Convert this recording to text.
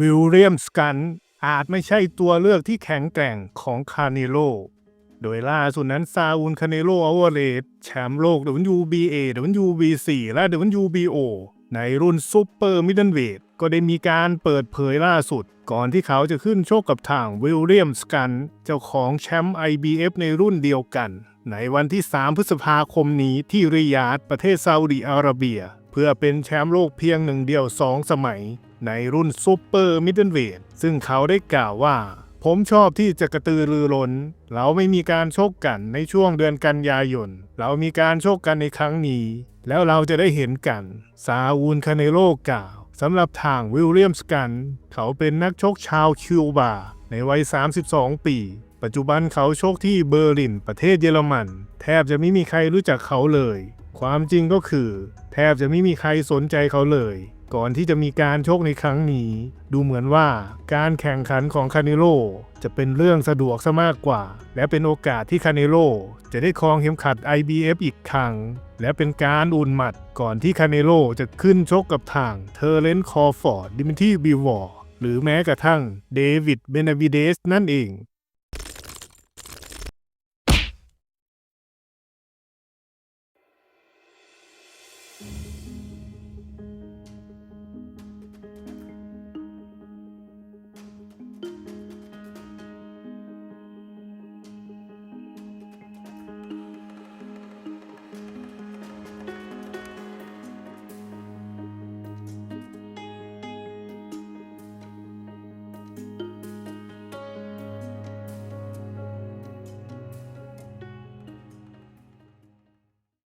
วิลเลียมสกันอาจไม่ใช่ตัวเลือกที่แข็งแกร่งของคาเนโล โดยล่าสุดนั้นซาอูลคาเนโลอเวเรสแชมป์โลก WBA WBC และ WBO ในรุ่นซูเปอร์มิดเดิลเวทก็ได้มีการเปิดเผยล่าสุด ก่อนที่เขาจะขึ้นโชคกับทางวิลเลียมสกัน เจ้าของแชมป์ IBF ในรุ่นเดียวกัน ในวันที่ 3 พฤษภาคมนี้ที่ริยาดประเทศซาอุดิอาระเบีย เพื่อเป็นแชมป์โลกเพียงหนึ่งเดียว 2 สมัย ในรุ่นซูเปอร์มิดเดิลเวทซึ่งเขาได้กล่าวว่า ผมชอบที่จะกระตือรือร้น เราไม่มีการชกกันในช่วงเดือนกันยายน เรามีการชกกันในครั้งนี้ แล้วเราจะได้เห็นกัน ซาอูลคาเนโลกล่าวสำหรับทางวิลเลียมส์กัน เขาเป็นนักชกชาวคิวบา ในวัย 32 ปี ปัจจุบันเขาชกที่เบอร์ลินประเทศเยอรมัน แทบจะไม่มีใครรู้จักเขาเลย ความจริงก็คือ แทบจะไม่มีใครสนใจเขาเลย ก่อนที่จะมีการชกในครั้งนี้ ดูเหมือนว่าการแข่งขันของคาเนโลจะเป็นเรื่องสะดวกซะมากกว่า และเป็นโอกาสที่คาเนโลจะได้ครองเข็มขัด IBF อีกครั้ง และเป็นการอุ่นหมัดก่อนที่คาเนโลจะขึ้นชกกับทางเทอร์เลนคอร์ฟอร์ดดิมิทีบิวอร์หรือแม้กระทั่งเดวิดเบนาวิเดสนั่นเอง